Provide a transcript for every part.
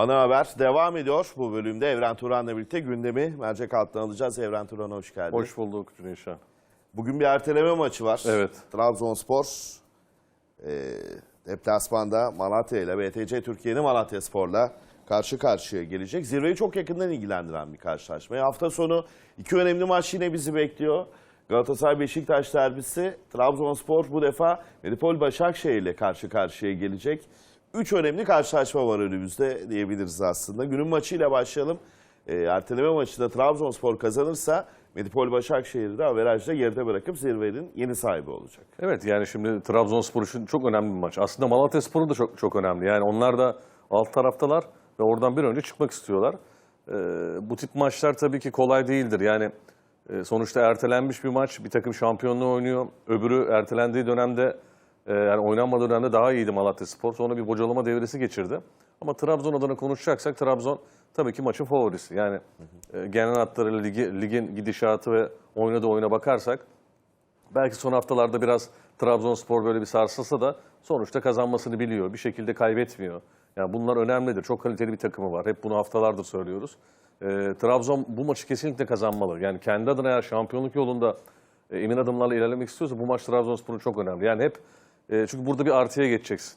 Ana haber devam ediyor. Bu bölümde Evren Turan'la birlikte gündemi mercek altına alacağız. Evren Turan hoş geldin. Hoş bulduk Cüneyşan. Bugün bir erteleme maçı var. Evet. Trabzonspor e, deplasmanda Malatya ile BTC Türkiye'nin Malatya Spor'la karşı karşıya gelecek. Zirveyi çok yakından ilgilendiren bir karşılaşma. Hafta sonu iki önemli maç yine bizi bekliyor. Galatasaray Beşiktaş derbisi, Trabzonspor bu defa Medipol Başakşehir ile karşı karşıya gelecek. Üç önemli karşılaşma var önümüzde diyebiliriz aslında. Günün maçıyla başlayalım. E, erteleme maçında Trabzonspor kazanırsa Medipol Başakşehir'i de averajda geride bırakıp zirvenin yeni sahibi olacak. Evet yani şimdi Trabzonspor için çok önemli bir maç. Aslında Malatya Sporu da çok çok önemli. Yani onlar da alt taraftalar ve oradan bir önce çıkmak istiyorlar. Ee, bu tip maçlar tabii ki kolay değildir. Yani e, sonuçta ertelenmiş bir maç. Bir takım şampiyonluğu oynuyor. Öbürü ertelendiği dönemde e, yani oynanmadığı dönemde daha iyiydi Malatya Spor. Sonra bir bocalama devresi geçirdi. Ama Trabzon adına konuşacaksak Trabzon tabii ki maçın favorisi. Yani e, genel hatlarıyla ligi, ligin gidişatı ve oynadığı oyuna bakarsak Belki son haftalarda biraz Trabzonspor böyle bir sarsılsa da sonuçta kazanmasını biliyor. Bir şekilde kaybetmiyor. Yani bunlar önemlidir. Çok kaliteli bir takımı var. Hep bunu haftalardır söylüyoruz. Ee, Trabzon bu maçı kesinlikle kazanmalı. Yani kendi adına eğer şampiyonluk yolunda e, emin adımlarla ilerlemek istiyorsa bu maç Trabzonspor'un çok önemli. Yani hep e, çünkü burada bir artıya geçeceksin.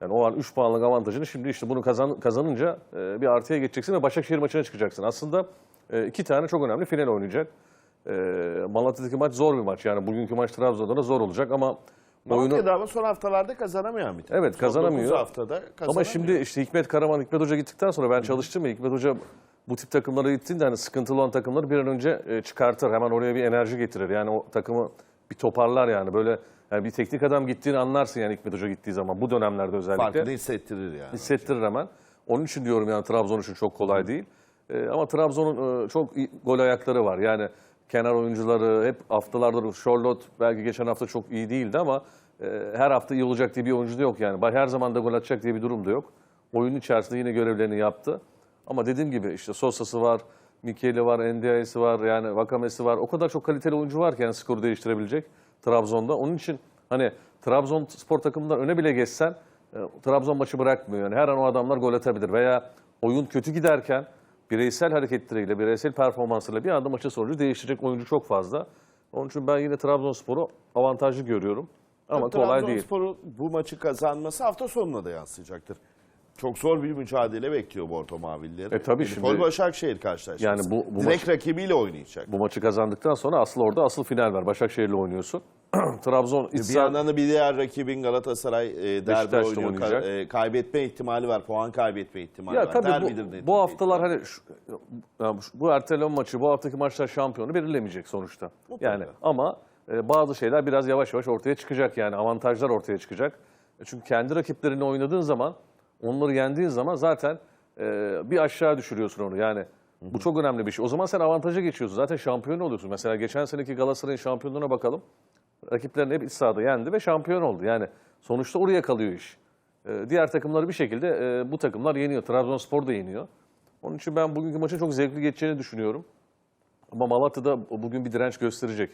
Yani o an 3 puanlık avantajını şimdi işte bunu kazan, kazanınca e, bir artıya geçeceksin ve Başakşehir maçına çıkacaksın. Aslında e, iki tane çok önemli final oynayacak. E, Malatya'daki maç zor bir maç. Yani bugünkü maç Trabzon'da da zor olacak ama oyunu... Malatya'da ama son haftalarda kazanamayan bir takım. Evet, Son kazanamıyor. dokuz haftada kazanamıyor. Ama şimdi işte Hikmet Karaman, Hikmet Hoca gittikten sonra ben çalıştım ya Hikmet Hoca bu tip takımlara gittiğinde hani sıkıntılı olan takımları bir an önce e, çıkartır. Hemen oraya bir enerji getirir. Yani o takımı bir toparlar yani. Böyle yani bir teknik adam gittiğini anlarsın yani Hikmet Hoca gittiği zaman. Bu dönemlerde özellikle. farkını hissettirir yani. hissettirir hemen. Onun için diyorum yani Trabzon için çok kolay değil. Ee, ama Trabzon'un e, çok iyi gol ayakları var. Yani kenar oyuncuları hep haftalardır Charlotte belki geçen hafta çok iyi değildi ama e, her hafta iyi olacak diye bir oyuncu da yok yani. Her zaman da gol atacak diye bir durum da yok. Oyunun içerisinde yine görevlerini yaptı. Ama dediğim gibi işte Sosa'sı var, Mikeli var, Ndiaye'si var, yani Vakame'si var. O kadar çok kaliteli oyuncu var ki yani skoru değiştirebilecek Trabzon'da. Onun için hani Trabzon spor takımından öne bile geçsen e, Trabzon maçı bırakmıyor. Yani her an o adamlar gol atabilir veya oyun kötü giderken bireysel hareketleriyle, bireysel performansıyla bir anda maçın sonucu değiştirecek oyuncu çok fazla. Onun için ben yine Trabzonspor'u avantajlı görüyorum. Ama kolay değil. Trabzonspor'un bu maçı kazanması hafta sonuna da yansıyacaktır. Çok zor bir mücadele bekliyor Bordo Mavilileri. E tabii şimdi- Başakşehir karşılaşması. Yani bu- bu Direkt maç- rakibiyle oynayacak. Bu maçı kazandıktan sonra asıl orada asıl final var. Başakşehir'le oynuyorsun. Trabzon iç Bir yandan da bir diğer rakibin Galatasaray e, derbi oynuyor. Ka- oynayacak. e, kaybetme ihtimali var. Puan kaybetme ihtimali Ya var. tabii Derbidir bu, bu haftalar hani şu, ya bu- bu erteleme maçı, bu haftaki maçlar şampiyonu belirlemeyecek sonuçta. Mutlaka. Yani ama e, bazı şeyler biraz yavaş yavaş ortaya çıkacak yani avantajlar ortaya çıkacak. E, Çünkü kendi rakiplerini oynadığın zaman, onları yendiğin zaman zaten e, bir aşağı düşürüyorsun onu. Yani bu çok önemli bir şey. O zaman sen avantaja geçiyorsun. Zaten şampiyon oluyorsun. Mesela geçen seneki Galatasaray'ın şampiyonluğuna bakalım. Rakiplerini hep iç sahada yendi ve şampiyon oldu. Yani sonuçta oraya kalıyor iş. E, diğer takımları bir şekilde e, bu takımlar yeniyor. Trabzonspor da yeniyor. Onun için ben bugünkü maçın çok zevkli geçeceğini düşünüyorum. Ama Malatya'da bugün bir direnç gösterecek.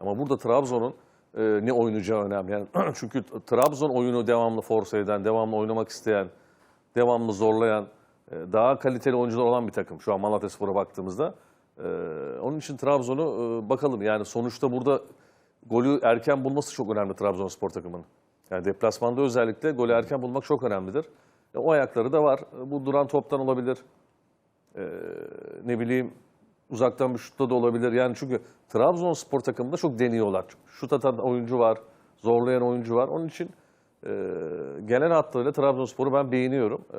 Ama burada Trabzon'un e, ne oynayacağı önemli. Yani çünkü Trabzon oyunu devamlı force eden, devamlı oynamak isteyen, devamlı zorlayan, e, daha kaliteli oyuncular olan bir takım şu an Malatyaspor'a baktığımızda. E, onun için Trabzon'u e, bakalım. Yani sonuçta burada golü erken bulması çok önemli Trabzonspor takımının. Yani deplasmanda özellikle golü erken bulmak çok önemlidir. E, o ayakları da var. E, Bu duran toptan olabilir. E, ne bileyim uzaktan bir şutta da olabilir. Yani çünkü Trabzonspor takımında çok deniyorlar. Şut atan oyuncu var, zorlayan oyuncu var. Onun için e, genel hatlarıyla Trabzonspor'u ben beğeniyorum. E,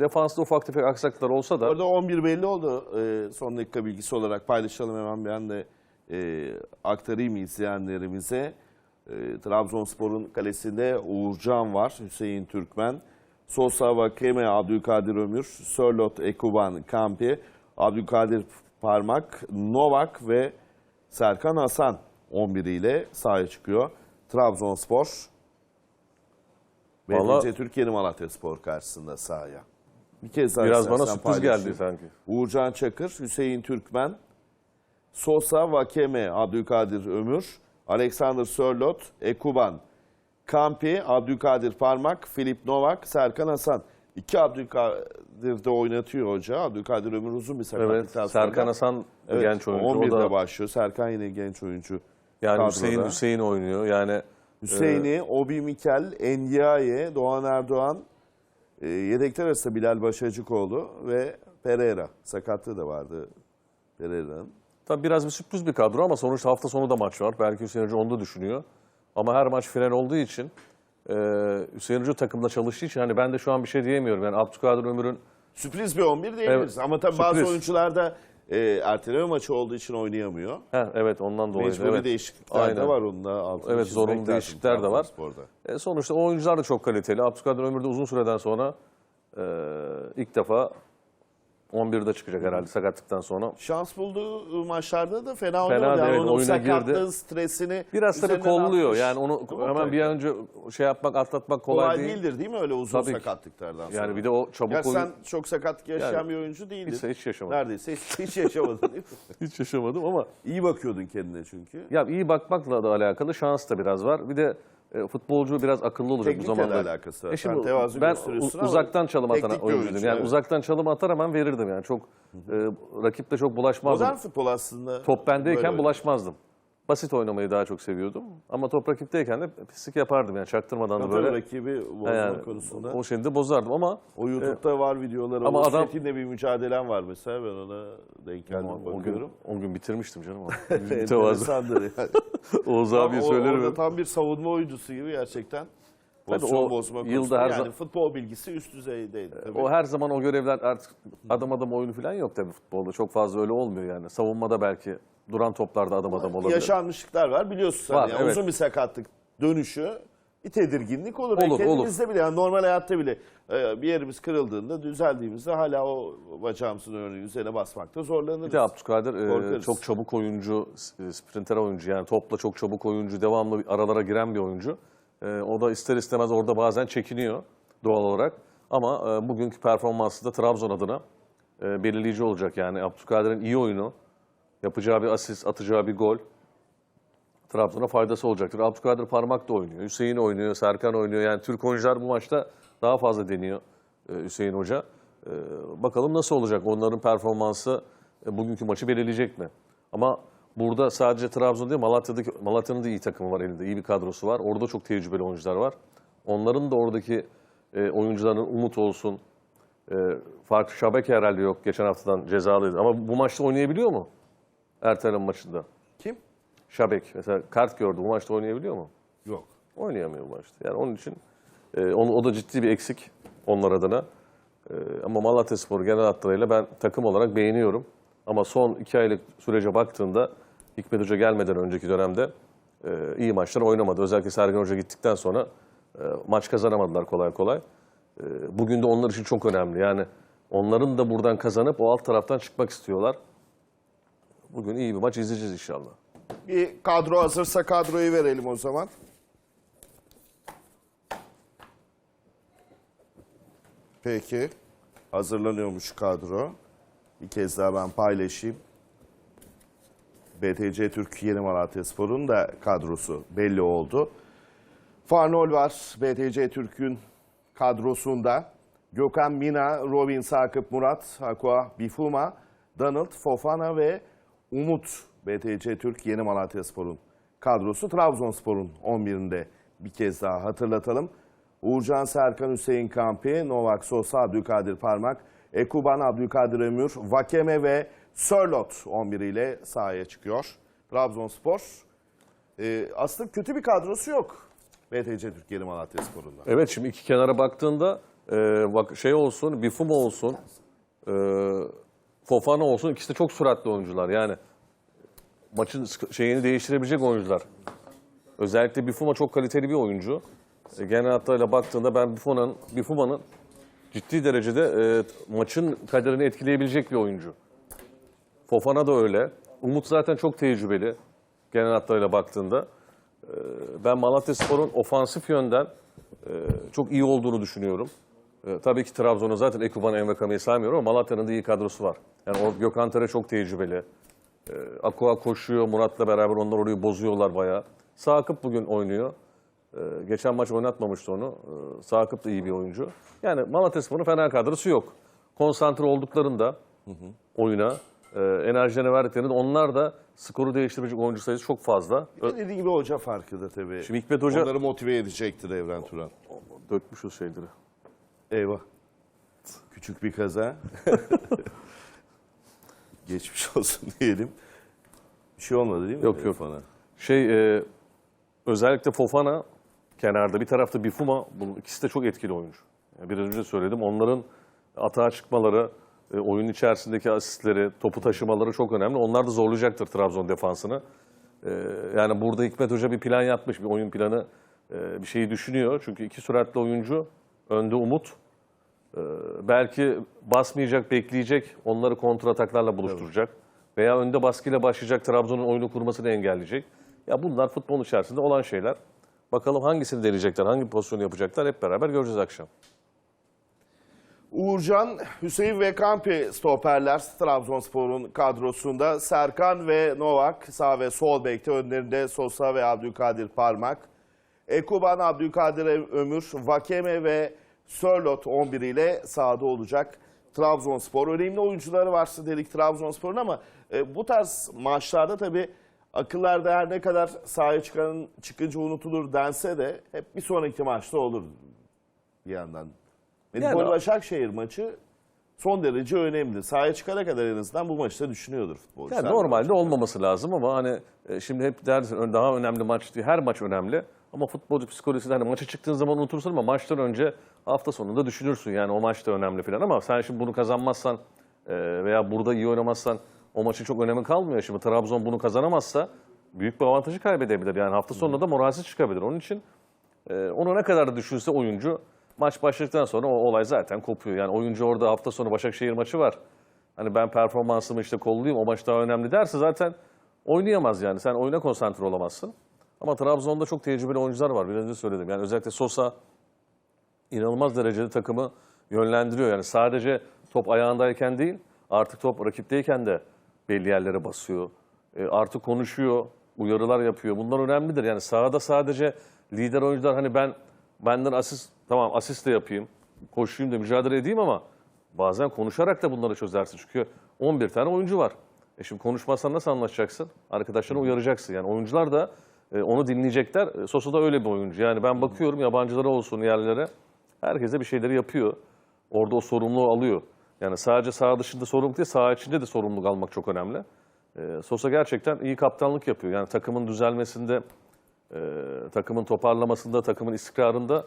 defansta ufak tefek aksaklıklar olsa da Orada 11 belli oldu. E, son dakika bilgisi olarak paylaşalım hemen ben de e, aktarayım izleyenlerimize. E, Trabzonspor'un kalesinde Uğurcan var, Hüseyin Türkmen. Sosa, Vakeme, Abdülkadir Ömür, Sörlot, Ekuban, Kampi, Abdülkadir Parmak, Novak ve Serkan Hasan 11 ile sahaya çıkıyor. Trabzonspor ve Vallahi- Türkiye'nin Malatya Spor karşısında sahaya. Bir kez daha biraz bana sürpriz paylaşayım. geldi sanki. Uğurcan Çakır, Hüseyin Türkmen, Sosa, Vakeme, Abdülkadir Ömür, Alexander Sörlot, Ekuban, Kampi, Abdülkadir Parmak, Filip Novak, Serkan Hasan. İki Abdülkadir de oynatıyor hoca. Abdülkadir Ömür uzun bir Evet. sakatlıktan sonra. Serkan Hasan Evet, genç oyuncu. 11'de O da başlıyor. Serkan yine genç oyuncu. yani kadroda. Hüseyin Hüseyin oynuyor. Yani Hüseyin'i, Obi Mikel, Endiaye, Doğan Erdoğan, e, yedekler arasında Bilal Başacıkoğlu ve Pereira. Sakatlığı da vardı Pereira'nın. Tabii biraz bir sürpriz bir kadro ama sonuçta hafta sonu da maç var. Belki Hüseyin Hoca onu da düşünüyor. Ama her maç final olduğu için e, Hüseyin Hoca takımda çalıştığı için hani ben de şu an bir şey diyemiyorum. Yani Abdülkadir Ömür'ün Sürpriz bir 11 diyebiliriz. Evet, Ama tabii bazı sürpriz. oyuncular da e, erteleme maçı olduğu için oynayamıyor. He, evet ondan dolayı. Mecburi evet. değişiklikler de Aynen. var onun da altını Evet, zorunlu lazım değişiklikler de var. Trabzonspor'da. E, sonuçta oyuncular da çok kaliteli. Abdülkadir Ömür de uzun süreden sonra e, ilk defa 11'de çıkacak herhalde sakatlıktan sonra. Şans bulduğu maçlarda da fena Fena oynamadı. Yani değil, onun oyuna sakatlığın girdi. stresini Biraz tabii kolluyor. atmış. Yani onu Ama hemen tabii bir an önce şey yapmak, atlatmak kolay, kolay değil. değildir değil mi öyle uzun Tabii sakatlıklardan sonra? Yani bir de o çabuk Ya oyun sen çok sakatlık yaşayan Yani bir oyuncu değildin. hiç, hiç yaşamadım. Neredeyse hiç, hiç yaşamadın değil mi? Hiç yaşamadım ama İyi bakıyordun kendine çünkü. ya iyi bakmakla da alakalı şans da biraz var. Bir de e, futbolcu biraz akıllı olacak bu Teknikle de zamanda. alakası var. E Sen şimdi tevazu ben gösteriyorsun u- ama uzaktan çalım atan teknik bir oyuncuydum. oyuncu, Yani evet. uzaktan çalım atar hemen verirdim yani. Çok e, rakip de çok bulaşmazdım. Modern futbol aslında. Top bendeyken böyle bulaşmazdım. Basit oynamayı daha çok seviyordum. Ama top rakipteyken de pislik yapardım yani çaktırmadan da oynuyor. böyle. rakibi bozma Yani konusunda. o şeyde bozardım ama O YouTube'da var videoları. Ama Ama adam- Çetin'le bir mücadelem var mesela. Ben ona denk geldim o gün, bakıyorum. o gün bitirmiştim canım. Mütevazı. Enteresandır yani. Oğuz abiye o- söylerim. Orada tam bir savunma oyuncusu gibi gerçekten. Pozisyon bozma yılda her yani futbol bilgisi üst düzeydeydi. Tabii. O her zaman o görevler artık adım adım oyunu falan yok tabii futbolda. Çok fazla öyle olmuyor yani. Savunmada belki duran toplarda adım adım olabilir. Yaşanmışlıklar var biliyorsun Var, yani evet. Uzun bir sakatlık dönüşü bir tedirginlik olur. Olur, Yani kendimizde bile yani normal hayatta bile e, bir yerimiz kırıldığında düzeldiğimizde hala o bacağımızın örneğin üzerine basmakta zorlanırız. Bir de Abdülkadir e, çok çabuk oyuncu, s- sprinter oyuncu yani topla çok çabuk oyuncu, devamlı aralara giren bir oyuncu. E, o da ister istemez orada bazen çekiniyor doğal olarak. Ama e, bugünkü performansı da Trabzon adına e, belirleyici olacak yani. Abdülkadir'in iyi oyunu, yapacağı bir asist, atacağı bir gol Trabzon'a faydası olacaktır. Abdülkadir Parmak da oynuyor, Hüseyin oynuyor, Serkan oynuyor. Yani Türk oyuncular bu maçta daha fazla deniyor e, Hüseyin Hoca. E, bakalım nasıl olacak? Onların performansı e, bugünkü maçı belirleyecek mi? Ama burada sadece Trabzon değil, Malatya'daki Malatya'nın da iyi takımı var elinde, iyi bir kadrosu var. Orada çok tecrübeli oyuncular var. Onların da oradaki e, oyuncuların umut olsun. E, farklı Şabeke herhalde yok. Geçen haftadan cezalıydı. Ama bu maçta oynayabiliyor mu? Ertelem maçında. Kim? Şabek mesela kart gördü. Bu maçta oynayabiliyor mu? Yok. Oynayamıyor bu maçta. Yani onun için e, onu, o da ciddi bir eksik onlar adına. E, ama Malatyaspor genel hatlarıyla ben takım olarak beğeniyorum. Ama son iki aylık sürece baktığında Hikmet Hoca gelmeden önceki dönemde e, iyi maçlar oynamadı. Özellikle Sergen Hoca gittikten sonra e, maç kazanamadılar kolay kolay. E, bugün de onlar için çok önemli. Yani onların da buradan kazanıp o alt taraftan çıkmak istiyorlar. Bugün iyi bir maç izleyeceğiz inşallah. Bir kadro hazırsa kadroyu verelim o zaman. Peki. Hazırlanıyormuş kadro. Bir kez daha ben paylaşayım. BTC Türk Yeni Malatyaspor'un da kadrosu belli oldu. Farnol var BTC Türk'ün kadrosunda. Gökhan Mina, Robin Sakıp Murat, Aqua Bifuma, Donald Fofana ve Umut BTC Türk Yeni Malatyaspor'un kadrosu. Trabzonspor'un 11'inde bir kez daha hatırlatalım. Uğurcan Serkan, Hüseyin Kampi, Novak Sosa, Abdülkadir Parmak, Ekuban, Abdülkadir Ömür, Vakeme ve Sörlot 11 ile sahaya çıkıyor. Trabzonspor e, aslında kötü bir kadrosu yok. BTC Türk Yeni Malatyaspor'unda. Evet şimdi iki kenara baktığında e, bak şey olsun, Bifuma olsun, e, Fofana olsun ikisi de çok süratli oyuncular. Yani maçın şeyini değiştirebilecek oyuncular. Özellikle Bifuma çok kaliteli bir oyuncu. E, genel hatlarıyla baktığında ben Bifumanın Bifuma'nın ciddi derecede e, maçın kaderini etkileyebilecek bir oyuncu. Fofana da öyle. Umut zaten çok tecrübeli genel hatlarıyla baktığında. E, ben Malatyaspor'un ofansif yönden e, çok iyi olduğunu düşünüyorum. E, tabii ki Trabzon'un zaten Ekuban Envekame'yi saymıyorum ama Malatya'nın da iyi kadrosu var. Yani o Gökhan Tere çok tecrübeli. E, Aqua koşuyor, Murat'la beraber onlar orayı bozuyorlar bayağı. Sakıp bugün oynuyor. E, geçen maç oynatmamıştı onu. E, Sakıp da iyi bir oyuncu. Yani Malatyaspor'un fena kadrosu yok. Konsantre olduklarında oyuna, e, enerjilerini verdiklerinde onlar da skoru değiştirecek oyuncu sayısı çok fazla. Bir de dediği gibi hoca farkı da tabii. Şimdi Hikmet Hoca Onları motive edecektir Evren Turan. dökmüş o şeyleri. Eyvah. Küçük bir kaza. Geçmiş olsun diyelim. Bir şey olmadı değil mi? Yok, yok. Fana? Şey e, özellikle Fofana kenarda bir tarafta Bifuma bunun ikisi de çok etkili oyuncu. Yani biraz önce söyledim onların atağa çıkmaları, e, oyun içerisindeki asistleri, topu taşımaları çok önemli. Onlar da zorlayacaktır Trabzon defansını. E, yani burada Hikmet Hoca bir plan yapmış, bir oyun planı, e, bir şeyi düşünüyor. Çünkü iki süratli oyuncu, önde Umut. Belki basmayacak, bekleyecek, onları kontrataklarla buluşturacak. Veya önde baskıyla başlayacak, Trabzon'un oyunu kurmasını engelleyecek. Ya bunlar futbol içerisinde olan şeyler. Bakalım hangisini deneyecekler, hangi pozisyonu yapacaklar hep beraber göreceğiz akşam. Uğurcan, Hüseyin ve Kampi stoperler Trabzonspor'un kadrosunda. Serkan ve Novak sağ ve sol bekte önlerinde Sosa ve Abdülkadir Parmak. Ekuban, Abdülkadir Ömür, Vakeme ve Sörlot 11 ile sahada olacak Trabzonspor. Önemli oyuncuları varsa dedik Trabzonspor'un ama e, bu tarz maçlarda tabii akıllarda her ne kadar sahaya çıkan, çıkınca unutulur dense de hep bir sonraki maçta olur bir yandan. Medipol Yani- Başakşehir maçı son derece önemli. Sahaya çıkana kadar en azından bu maçta düşünüyordur futbolcu. Yani normalde olmaması lazım ama hani e, şimdi hep dersin daha önemli maç değil. Her maç önemli. Ama futbolcu psikolojisi hani maça çıktığın zaman unutursun ama maçtan önce hafta sonunda düşünürsün. Yani o maç da önemli falan ama sen şimdi bunu kazanmazsan e, veya burada iyi oynamazsan o maçın çok önemi kalmıyor. Şimdi Trabzon bunu kazanamazsa büyük bir avantajı kaybedebilir. Yani hafta sonunda da moralsiz çıkabilir. Onun için e, onu ne kadar da düşünse oyuncu maç başladıktan sonra o olay zaten kopuyor. Yani oyuncu orada hafta sonu Başakşehir maçı var. Hani ben performansımı işte kollayayım o maç daha önemli derse zaten oynayamaz yani. Sen oyuna konsantre olamazsın. Ama Trabzon'da çok tecrübeli oyuncular var. Biraz önce söyledim. Yani özellikle Sosa inanılmaz derecede takımı yönlendiriyor. Yani sadece top ayağındayken değil artık top rakipteyken de belli yerlere basıyor. E, artık konuşuyor, uyarılar yapıyor. Bunlar önemlidir. Yani sahada sadece lider oyuncular hani ben benden asist tamam asist de yapayım, koşayım da mücadele edeyim ama bazen konuşarak da bunları çözersin. Çünkü 11 tane oyuncu var. E şimdi konuşmazsan nasıl anlaşacaksın? Arkadaşlarını uyaracaksın. Yani oyuncular da e, onu dinleyecekler. E, Sosa da öyle bir oyuncu. Yani ben bakıyorum yabancılara olsun yerlere. Herkese bir şeyleri yapıyor. Orada o sorumluluğu alıyor. Yani sadece saha dışında sorumluluk değil, saha içinde de sorumluluk almak çok önemli. E, Sosa gerçekten iyi kaptanlık yapıyor. Yani takımın düzelmesinde, e, takımın toparlamasında, takımın istikrarında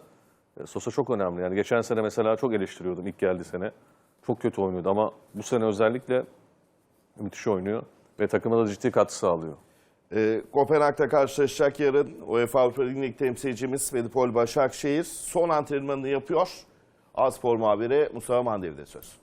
e, Sosa çok önemli. Yani geçen sene mesela çok eleştiriyordum ilk geldi sene. Çok kötü oynuyordu ama bu sene özellikle müthiş oynuyor ve takıma da ciddi katkı sağlıyor. Ee, Kopenhag'da karşılaşacak yarın UEFA Avrupa Lig temsilcimiz Medipol Başakşehir son antrenmanını yapıyor. Aspor muhabiri Mustafa Mandev'de söz.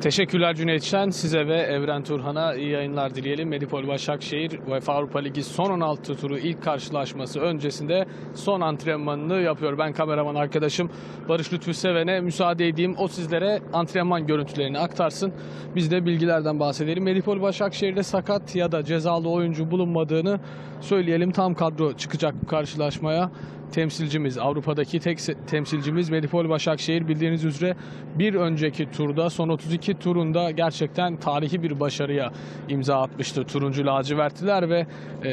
Teşekkürler Cüneyt Şen. Size ve Evren Turhan'a iyi yayınlar dileyelim. Medipol Başakşehir UEFA Avrupa Ligi son 16 turu ilk karşılaşması öncesinde son antrenmanını yapıyor. Ben kameraman arkadaşım Barış Lütfü Seven'e müsaade edeyim. O sizlere antrenman görüntülerini aktarsın. Biz de bilgilerden bahsedelim. Medipol Başakşehir'de sakat ya da cezalı oyuncu bulunmadığını söyleyelim. Tam kadro çıkacak bu karşılaşmaya temsilcimiz, Avrupa'daki tek temsilcimiz Medipol Başakşehir bildiğiniz üzere bir önceki turda son 32 turunda gerçekten tarihi bir başarıya imza atmıştı turuncu lacivertliler ve e,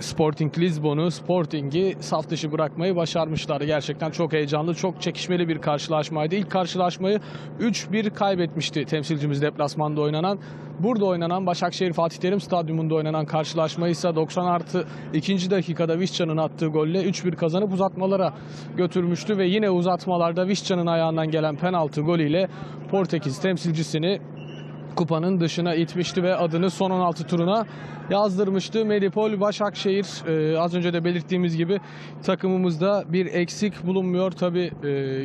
Sporting Lisbon'u, Sporting'i saf dışı bırakmayı başarmışlardı. Gerçekten çok heyecanlı, çok çekişmeli bir karşılaşmaydı. İlk karşılaşmayı 3-1 kaybetmişti temsilcimiz deplasmanda oynanan. Burada oynanan Başakşehir Fatih Terim Stadyumunda oynanan karşılaşmayı ise 90 artı 2. dakikada Vişcan'ın attığı golle 3-1 kazanıp uzatmalara götürmüştü ve yine uzatmalarda Vişcan'ın ayağından gelen penaltı golüyle Portekiz temsilcisini kupanın dışına itmişti ve adını son 16 turuna yazdırmıştı. Medipol Başakşehir e, az önce de belirttiğimiz gibi takımımızda bir eksik bulunmuyor. Tabi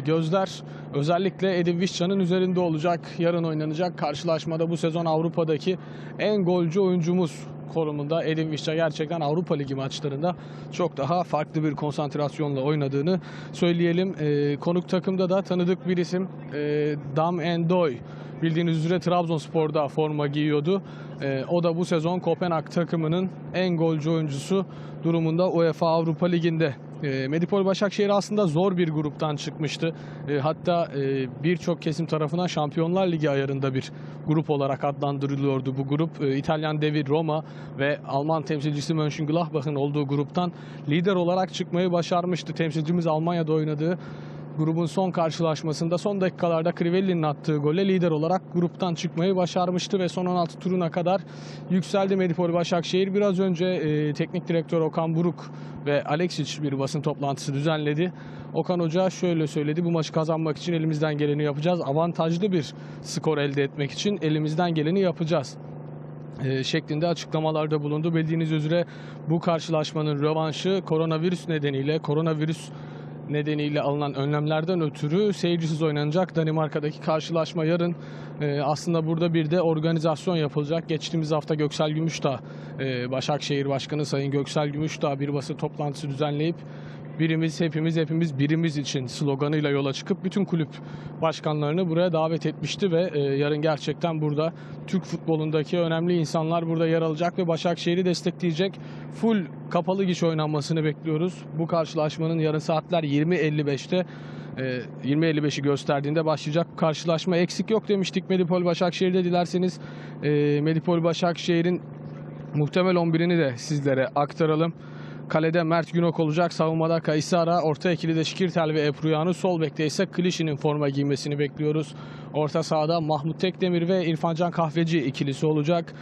gözler özellikle Edin Vişcan'ın üzerinde olacak. Yarın oynanacak karşılaşmada bu sezon Avrupa'daki en golcü oyuncumuz konumunda Edin Visca gerçekten Avrupa Ligi maçlarında çok daha farklı bir konsantrasyonla oynadığını söyleyelim. E, konuk takımda da tanıdık bir isim e, Dam Endoy. Bildiğiniz üzere Trabzonspor'da forma giyiyordu. E, o da bu sezon Kopenhag takımının en golcü oyuncusu durumunda UEFA Avrupa Ligi'nde. E, Medipol Başakşehir aslında zor bir gruptan çıkmıştı. E, hatta e, birçok kesim tarafından Şampiyonlar Ligi ayarında bir grup olarak adlandırılıyordu bu grup. E, İtalyan devi Roma ve Alman temsilcisi Mönchengladbach'ın olduğu gruptan lider olarak çıkmayı başarmıştı. Temsilcimiz Almanya'da oynadığı grubun son karşılaşmasında son dakikalarda Crivelli'nin attığı golle lider olarak gruptan çıkmayı başarmıştı ve son 16 turuna kadar yükseldi Medipol Başakşehir. Biraz önce e, teknik direktör Okan Buruk ve Alexic bir basın toplantısı düzenledi. Okan Hoca şöyle söyledi. Bu maçı kazanmak için elimizden geleni yapacağız. Avantajlı bir skor elde etmek için elimizden geleni yapacağız e, şeklinde açıklamalarda bulundu. Bildiğiniz üzere bu karşılaşmanın rövanşı koronavirüs nedeniyle koronavirüs nedeniyle alınan önlemlerden ötürü seyircisiz oynanacak Danimarka'daki karşılaşma yarın. E, aslında burada bir de organizasyon yapılacak. Geçtiğimiz hafta Göksel Gümüşdağ, e, Başakşehir Başkanı Sayın Göksel Gümüşdağ bir basın toplantısı düzenleyip birimiz hepimiz hepimiz birimiz için sloganıyla yola çıkıp bütün kulüp başkanlarını buraya davet etmişti ve e, yarın gerçekten burada Türk futbolundaki önemli insanlar burada yer alacak ve Başakşehir'i destekleyecek full kapalı giş oynanmasını bekliyoruz. Bu karşılaşmanın yarın saatler 20.55'te e, 20.55'i gösterdiğinde başlayacak karşılaşma eksik yok demiştik Medipol Başakşehir'de dilerseniz e, Medipol Başakşehir'in muhtemel 11'ini de sizlere aktaralım. Kalede Mert Günok olacak. Savunmada Kaysara. Orta ikilide Şikirtel ve Epruyanu. Sol bekte ise Klişi'nin forma giymesini bekliyoruz. Orta sahada Mahmut Tekdemir ve İrfancan Kahveci ikilisi olacak.